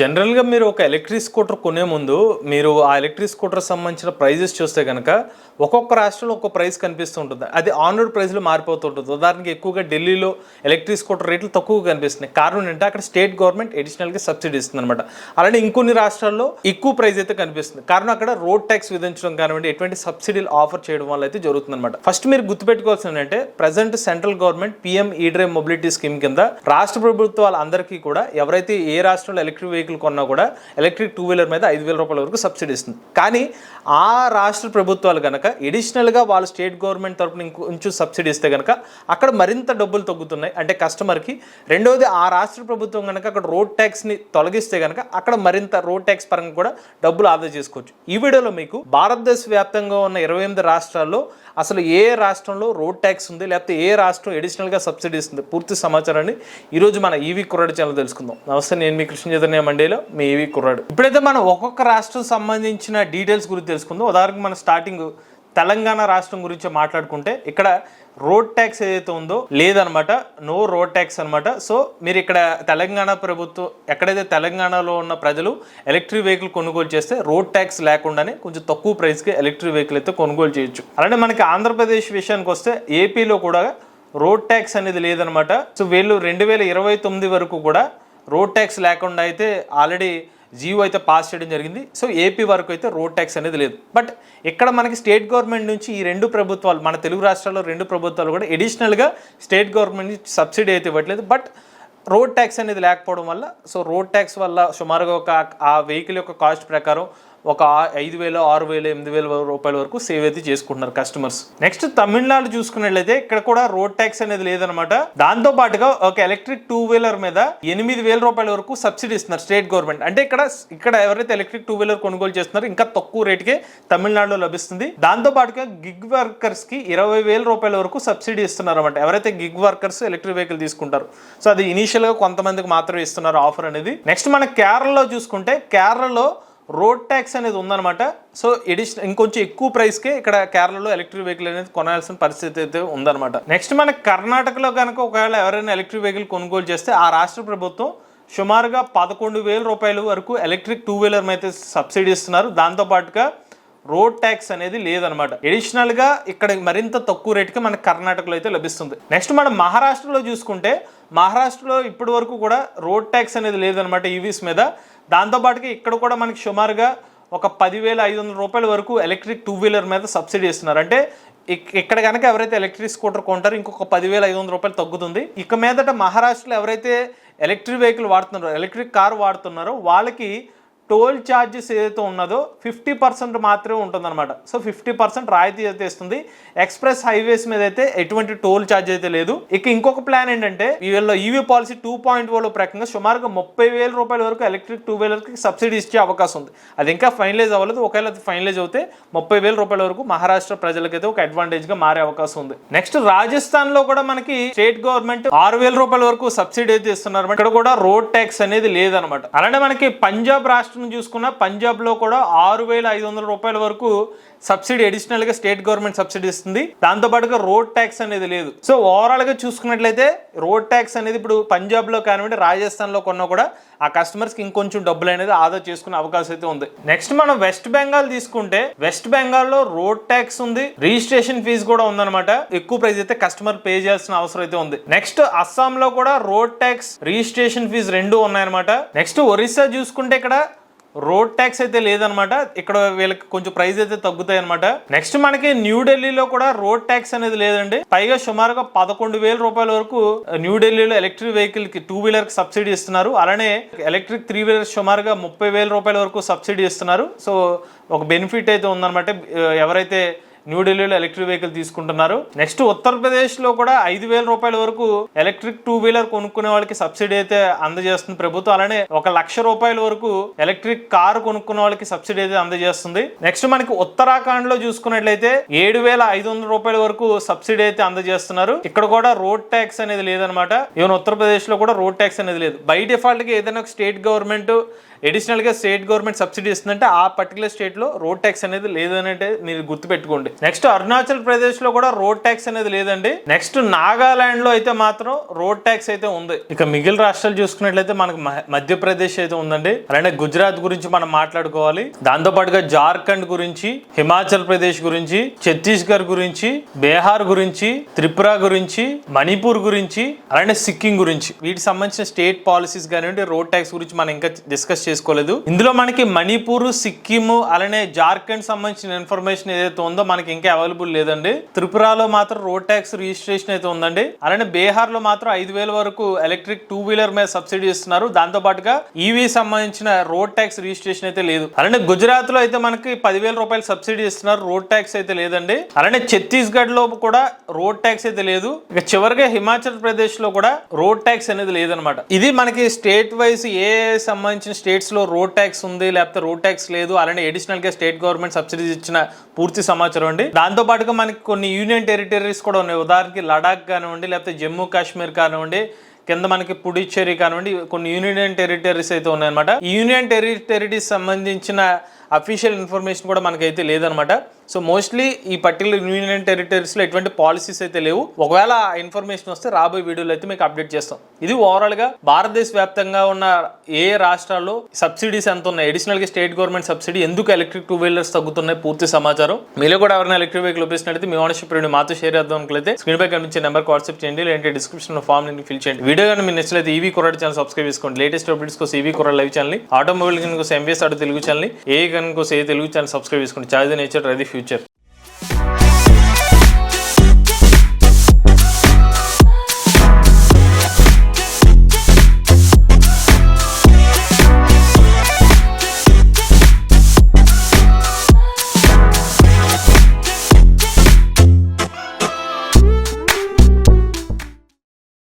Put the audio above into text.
జనరల్గా మీరు ఒక ఎలక్ట్రిక్ స్కూటర్ కొనే ముందు మీరు ఆ ఎలక్ట్రిక్ స్కూటర్ సంబంధించిన ప్రైజెస్ చూస్తే కనుక ఒక్కొక్క రాష్ట్రంలో ఒక్కొక్క ప్రైస్ కనిపిస్తూ ఉంటుంది. అది ఆన్ రోడ్ ప్రైస్లో మారిపోతుంటుంది ఉదాహరణకి ఎక్కువగా ఢిల్లీలో ఎలక్ట్రిక్ స్కూటర్ రేట్లు తక్కువగా కనిపిస్తున్నాయి. కారణం ఏంటంటే అక్కడ స్టేట్ గవర్నమెంట్ అడిషనల్గా సబ్సిడీ ఇస్తుంది అనమాట అలానే ఇంకొన్ని రాష్ట్రాల్లో ఎక్కువ ప్రైస్ అయితే కనిపిస్తుంది. కారణం అక్కడ రోడ్ ట్యాక్స్ విధించడం కానివ్వండి ఎటువంటి సబ్సిడీలు ఆఫర్ చేయడం వల్ల అయితే జరుగుతుంది అనమాట ఫస్ట్ మీరు గుర్తుపెట్టుకోవాల్సింది ఏంటంటే present central government PM E drive mobility scheme కింద రాష్ట్ర ప్రభుత్వాలందరికీ కూడా ఎవరైతే ఏ రాష్ట్రంలో ఎలక్ట్రిక్ వెహికల్ కొన్నా కూడా ఎలక్ట్రిక్ టూ వీలర్ మీద ఐదు వేల రూపాయల వరకు సబ్సిడీ ఇస్తుంది. కానీ ఆ రాష్ట్ర ప్రభుత్వాలు కనుక ఎడిషనల్గా వాళ్ళ స్టేట్ గవర్నమెంట్ తరపున ఇంకొంచెం సబ్సిడీ ఇస్తే కనుక అక్కడ మరింత డబ్బులు తగ్గుతున్నాయి. అంటే కస్టమర్కి రెండవది ఆ రాష్ట్ర ప్రభుత్వం కనుక అక్కడ రోడ్ ట్యాక్స్ని తొలగిస్తే కనుక అక్కడ మరింత రోడ్ ట్యాక్స్ పరంగా కూడా డబ్బులు ఆదా చేసుకోవచ్చు. ఈ వీడియోలో మీకు భారతదేశ వ్యాప్తంగా ఉన్న ఇరవై ఎనిమిది రాష్ట్రాల్లో అసలు ఏ రాష్ట్రంలో రోడ్ ట్యాక్స్ ఉంది లేకపోతే ఏ రాష్ట్రం ఎడిషనల్గా సబ్సిడీ ఇస్తుంది? పూర్తి సమాచారాన్ని ఈరోజు మన ఈవీ కుర్రాడు ఛానల్ తెలుసుకుందాం. నమస్తే నేను మీ కృష్ణ చైతన్య మండేలో మీ ఏవి కుర్రాడు. ఇప్పుడైతే మనం ఒక్కొక్క రాష్ట్రం సంబంధించిన డీటెయిల్స్ గురించి తెలుసుకుందాం. ఉదాహరణకు మన స్టార్టింగ్ తెలంగాణ రాష్ట్రం గురించి మాట్లాడుకుంటే ఇక్కడ రోడ్ ట్యాక్స్ ఏదైతే ఉందో లేదనమాట నో రోడ్ ట్యాక్స్ అనమాట. సో మీరు ఇక్కడ తెలంగాణ ప్రభుత్వం ఎక్కడైతే తెలంగాణలో ఉన్న ప్రజలు ఎలక్ట్రిక్ వెహికల్ కొనుగోలు చేస్తే రోడ్ ట్యాక్స్ లేకుండానే కొంచెం తక్కువ ప్రైస్కి ఎలక్ట్రిక్ వెహికల్ అయితే కొనుగోలు చేయొచ్చు. అలానే మనకి ఆంధ్రప్రదేశ్ విషయానికి వస్తే ఏపీలో కూడా రోడ్ ట్యాక్స్ అనేది లేదనమాట. సో వీళ్ళు రెండు వేల ఇరవై తొమ్మిది వరకు కూడా రోడ్ ట్యాక్స్ లేకుండా అయితే ఆల్రెడీ జియో అయితే పాస్ చేయడం జరిగింది. సో ఏపీ వరకు అయితే రోడ్ ట్యాక్స్ అనేది లేదు. బట్ ఇక్కడ మనకి స్టేట్ గవర్నమెంట్ నుంచి ఈ రెండు ప్రభుత్వాలు మన తెలుగు రాష్ట్రాల్లో రెండు ప్రభుత్వాలు కూడా ఎడిషనల్గా స్టేట్ గవర్నమెంట్ నుంచి సబ్సిడీ అయితే ఇవ్వట్లేదు. బట్ రోడ్ ట్యాక్స్ అనేది లేకపోవడం వల్ల సో రోడ్ ట్యాక్స్ వల్ల సుమారుగా ఒక ఆ వెహికల్ యొక్క కాస్ట్ ప్రకారం ఒక ఐదు వేలు ఆరు వేలు ఎనిమిది వేల రూపాయల వరకు సేవ్ అయితే చేసుకుంటున్నారు కస్టమర్స్ నెక్స్ట్ తమిళనాడు చూసుకున్నట్లయితే ఇక్కడ కూడా రోడ్ ట్యాక్స్ అనేది లేదనమాట దాంతో పాటుగా ఒక ఎలక్ట్రిక్ టూ వీలర్ మీద ఎనిమిది వేల రూపాయల వరకు సబ్సిడీ ఇస్తున్నారు స్టేట్ గవర్నమెంట్ అంటే ఇక్కడ ఇక్కడ ఎవరైతే ఎలక్ట్రిక్ టూ వీలర్ కొనుగోలు చేస్తున్నారో ఇంకా తక్కువ రేటుకే తమిళనాడులో లభిస్తుంది. దాంతో పాటుగా గిగ్ వర్కర్స్కి ఇరవై వేల రూపాయల వరకు సబ్సిడీ ఇస్తున్నారు అనమాట ఎవరైతే గిగ్ వర్కర్స్ ఎలక్ట్రిక్ వెహికల్ తీసుకుంటారు. సో అది ఇనీషియల్గా కొంతమందికి మాత్రమే ఇస్తున్నారు ఆఫర్ అనేది. నెక్స్ట్ మన కేరళలో చూసుకుంటే కేరళలో రోడ్ ట్యాక్స్ అనేది ఉందన్నమాట. సో ఎడిషన్ ఇంకొంచెం ఎక్కువ ప్రైస్కే ఇక్కడ కేరళలో ఎలక్ట్రిక్ వెహికల్ అనేది కొనాల్సిన పరిస్థితి అయితే ఉందన్నమాట. నెక్స్ట్ మన కర్ణాటకలో కనుక ఒకవేళ ఎవరైనా ఎలక్ట్రిక్ వెహికల్ కొనుగోలు చేస్తే ఆ రాష్ట్ర ప్రభుత్వం సుమారుగా పదకొండు వేల రూపాయల వరకు ఎలక్ట్రిక్ టూ వీలర్ అయితే సబ్సిడీ ఇస్తున్నారు దాంతోపాటుగా రోడ్ ట్యాక్స్ అనేది లేదనమాట. అడిషనల్గా ఇక్కడ మరింత తక్కువ రేటుకి మన కర్ణాటకలో అయితే లభిస్తుంది. నెక్స్ట్ మనం మహారాష్ట్రలో చూసుకుంటే మహారాష్ట్రలో ఇప్పటి వరకు కూడా రోడ్ ట్యాక్స్ అనేది లేదనమాట e ఈవీస్ మీద. దాంతోపాటుగా ఇక్కడ కూడా మనకి సుమారుగా ఒక పదివేల ఐదు వందల రూపాయల వరకు ఎలక్ట్రిక్ టూ వీలర్ మీద సబ్సిడీ ఇస్తున్నారు. అంటే ఇక్కడ కనుక ఎవరైతే ఎలక్ట్రిక్ స్కూటర్ కొంటారో ఇంకొక పదివేల ఐదు వందల రూపాయలు తగ్గుతుంది. ఇక మీదట మహారాష్ట్రలో ఎవరైతే ఎలక్ట్రిక్ వెహికల్ వాడుతున్నారో ఎలక్ట్రిక్ కార్ వాడుతున్నారో వాళ్ళకి టోల్ ఛార్జెస్ ఏదైతే ఉన్నదో ఫిఫ్టీ పర్సెంట్ మాత్రమే ఉంటుందన్నమాట. సో ఫిఫ్టీ పర్సెంట్ రాయితీ అయితే ఇస్తుంది. ఎక్స్ప్రెస్ హైవేస్ మీద అయితే ఎటువంటి టోల్ ఛార్జ్ అయితే లేదు. ఇక ఇంకొక ప్లాన్ ఏంటంటే వీళ్ళ ఈవీ పాలసీ టూ పాయింట్ ఓలో ప్రకారంగా సుమారుగా ముప్పై వేల రూపాయల వరకు ఎలక్ట్రిక్ టూ వీలర్కి సబ్సిడీ ఇచ్చే అవకాశం ఉంది. అది ఇంకా ఫైనలైజ్ అవ్వలేదు. ఒకవేళ అది ఫైనలైజ్ అవుతే ముప్పై వేల రూపాయల వరకు మహారాష్ట్ర ప్రజలకైతే ఒక అడ్వాంటేజ్గా మారే అవకాశం ఉంది. నెక్స్ట్ రాజస్థాన్లో కూడా మనకి స్టేట్ గవర్నమెంట్ ఆరు వేల రూపాయల వరకు సబ్సిడీ అయితే ఇస్తున్నారు ఇక్కడ కూడా రోడ్ ట్యాక్స్ అనేది లేదనమాట అలానే మనకి పంజాబ్ రాష్ట్రం చూసుకున్న పంజాబ్లో కూడా ఆరు వేల ఐదు వందల రూపాయల వరకు సబ్సిడీ అడిషనల్గా స్టేట్ గవర్నమెంట్ సబ్సిడీ ఇస్తుంది. దాంతో పాటుగా రోడ్ ట్యాక్స్ అనేది లేదు. సో ఓవరాల్గా చూసుకున్నట్లయితే రోడ్ ట్యాక్స్ అనేది ఇప్పుడు పంజాబ్లో కానివ్వండి రాజస్థాన్లో కొన్నా కూడా ఆ కస్టమర్స్కి ఇంకొంచెం డబ్బులు అనేది ఆదా చేసుకునే అవకాశం అయితే ఉంది. నెక్స్ట్ మనం వెస్ట్ బెంగాల్ తీసుకుంటే వెస్ట్ బెంగాల్లో రోడ్ ట్యాక్స్ ఉంది రిజిస్ట్రేషన్ ఫీజు కూడా ఉందన్నమాట. ఎక్కువ ప్రైస్ అయితే కస్టమర్ పే చేయాల్సిన అవసరం అయితే ఉంది. నెక్స్ట్ అస్సాంలో కూడా రోడ్ ట్యాక్స్ రిజిస్ట్రేషన్ ఫీజు రెండు ఉన్నాయన్నమాట. నెక్స్ట్ ఒరిస్సా చూసుకుంటే ఇక్కడ రోడ్ ట్యాక్స్ అయితే లేదనమాట. ఇక్కడ వీళ్ళకి కొంచెం ప్రైస్ అయితే తగ్గుతాయి అనమాట నెక్స్ట్ మనకి న్యూఢిల్లీలో కూడా రోడ్ ట్యాక్స్ అనేది లేదండి. పైగా సుమారుగా పదకొండు వేల రూపాయల వరకు న్యూఢిల్లీలో ఎలక్ట్రిక్ వెహికల్కి టూ వీలర్కి సబ్సిడీ ఇస్తున్నారు. అలానే ఎలక్ట్రిక్ త్రీ వీలర్ సుమారుగా ముప్పై వేల రూపాయల వరకు సబ్సిడీ ఇస్తున్నారు. సో ఒక బెనిఫిట్ అయితే ఉందన్నమాట ఎవరైతే న్యూఢిల్లీలో ఎలక్ట్రిక్ వెహికల్ తీసుకుంటున్నారు. నెక్స్ట్ ఉత్తరప్రదేశ్లో కూడా ఐదు వేల రూపాయల వరకు ఎలక్ట్రిక్ టూ వీలర్ కొనుక్కునే వాళ్ళకి సబ్సిడీ అయితే అందజేస్తుంది ప్రభుత్వం. అలానే ఒక లక్ష రూపాయల వరకు ఎలక్ట్రిక్ కారు కొనుక్కునే వాళ్ళకి సబ్సిడీ అయితే అందజేస్తుంది. నెక్స్ట్ మనకి ఉత్తరాఖండ్లో చూసుకున్నట్లయితే ఏడు వేల ఐదు వందల రూపాయల వరకు సబ్సిడీ అయితే అందజేస్తున్నారు. ఇక్కడ కూడా రోడ్ ట్యాక్స్ అనేది లేదనమాట ఈవెన్ ఉత్తరప్రదేశ్లో కూడా రోడ్ ట్యాక్స్ అనేది లేదు. బై డిఫాల్ట్గా ఏదైనా ఒక స్టేట్ గవర్నమెంట్ ఎడిషనల్గా స్టేట్ గవర్నమెంట్ సబ్సిడీ ఇస్తుందంటే ఆ పర్టికులర్ స్టేట్లో రోడ్ ట్యాక్స్ అనేది లేదనంటే మీరు గుర్తుపెట్టుకోండి. నెక్స్ట్ అరుణాచల్ ప్రదేశ్లో కూడా రోడ్ ట్యాక్స్ అనేది లేదండి. నెక్స్ట్ నాగాలాండ్లో అయితే మాత్రం రోడ్ ట్యాక్స్ అయితే ఉంది. ఇక మిగిలిన రాష్ట్రాలు చూసుకున్నట్లయితే మనకు మధ్యప్రదేశ్ అయితే ఉందండి. అలానే గుజరాత్ గురించి మనం మాట్లాడుకోవాలి. దాంతో పాటుగా జార్ఖండ్ గురించి హిమాచల్ ప్రదేశ్ గురించి ఛత్తీస్గఢ్ గురించి బీహార్ గురించి త్రిపుర గురించి మణిపూర్ గురించి అలానే సిక్కిం గురించి. వీటికి సంబంధించిన స్టేట్ పాలసీస్ కానివ్వండి రోడ్ ట్యాక్స్ గురించి మనం ఇంకా డిస్కస్ చేసుకోలేదు ఇందులో మనకి మణిపూర్ సిక్కిం అలానే జార్ఖండ్ సంబంధించిన ఇన్ఫర్మేషన్ ఏదైతే ఉందో మనకి ఇంకా అవైలబుల్ లేదండి. త్రిపురలో మాత్రం రోడ్ ట్యాక్స్ రిజిస్ట్రేషన్ అయితే ఉందండి. అలానే బీహార్లో మాత్రం ఐదు వేల వరకు ఎలక్ట్రిక్ టూ వీలర్ మీద సబ్సిడీ ఇస్తున్నారు. దాంతో పాటుగా ఈవీ సంబంధించిన రోడ్ ట్యాక్స్ రిజిస్ట్రేషన్ అయితే లేదు. అలానే గుజరాత్లో అయితే మనకి పదివేల రూపాయలు సబ్సిడీ ఇస్తున్నారు. రోడ్ ట్యాక్స్ అయితే లేదండి. అలానే ఛత్తీస్గఢ్లో కూడా రోడ్ ట్యాక్స్ అయితే లేదు. ఇక చివరిగా హిమాచల్ ప్రదేశ్లో కూడా రోడ్ ట్యాక్స్ అనేది లేదనమాట ఇది మనకి స్టేట్ వైజ్ ఏ సంబంధించిన స్టేట్ స్టేట్స్లో రోడ్ ట్యాక్స్ ఉంది లేకపోతే రోడ్ ట్యాక్స్ లేదు అలానే అడిషనల్గా స్టేట్ గవర్నమెంట్ సబ్సిడీస్ ఇచ్చిన పూర్తి సమాచారం అండి. దాంతో పాటుగా మనకి కొన్ని యూనియన్ టెరిటరీస్ కూడా ఉన్నాయి. ఉదాహరణకి లడాక్ కానివ్వండి లేకపోతే జమ్మూ కాశ్మీర్ కానివ్వండి కింద మనకి పుడుచ్చేరి కానివ్వండి కొన్ని యూనియన్ టెరిటరీస్ అయితే ఉన్నాయన్నమాట. యూనియన్ టెరిటరీస్ సంబంధించిన అఫీషియల్ ఇన్ఫర్మేషన్ కూడా మనకైతే లేదనమాట సో మోస్ట్లీ ఈ పర్టికులర్ యూనియన్ టెరిటరీస్లో ఎటువంటి పాలసీస్ అయితే లేవు. ఒకవేళ ఆ ఇన్ఫర్మేషన్ వస్తే రాబోయే వీడియోలో అయితే మీకు అప్డేట్ చేస్తాం. ఇది ఓవరాల్గా భారతదేశ వ్యాప్తంగా ఉన్న ఏ రాష్ట్రాల్లో సబ్సిడీస్ ఎంత ఉన్నాయి? అడిషనల్గా స్టేట్ గవర్నమెంట్ సబ్సిడీ ఎందుకు ఎలక్ట్రిక్ టూ వీలర్స్ తగ్గుతున్నాయి? పూర్తి సమాచారం. మీలో కూడా ఎవరైనా ఎలక్ట్రిక్ వెహికల్ ఉపయోగిస్తున్నట్లయితే మీ ఓనర్షిప్ రెండు మాతో షేర్ చేద్దాం స్క్రీన్ పై కనిపించే నెంబర్ వాట్సాప్ చేయండి లేదంటే డిస్క్రిప్షన్ ఫామ్ని ఫిల్ చేయండి. వీడియో కానీ మీరు నచ్చినట్లయితే ఈవీ కొరడ ఛానల్ సబ్స్క్రైబ్ చేసుకోండి. లేటెస్ట్ అప్డేట్స్ కోసం ఈవీ కొరడ లైవ్ ఛానల్ ఆటోమొబైల్ కోసం ఎంబీఎస్ ఆటో తెలుగు ఛానల్ ఏ కనుక కోసం ఏ తెలుగు ఛానల్ సబ్స్క్రైబ్ చేసుకోండి. చార్జ్ నేచర్ అది future.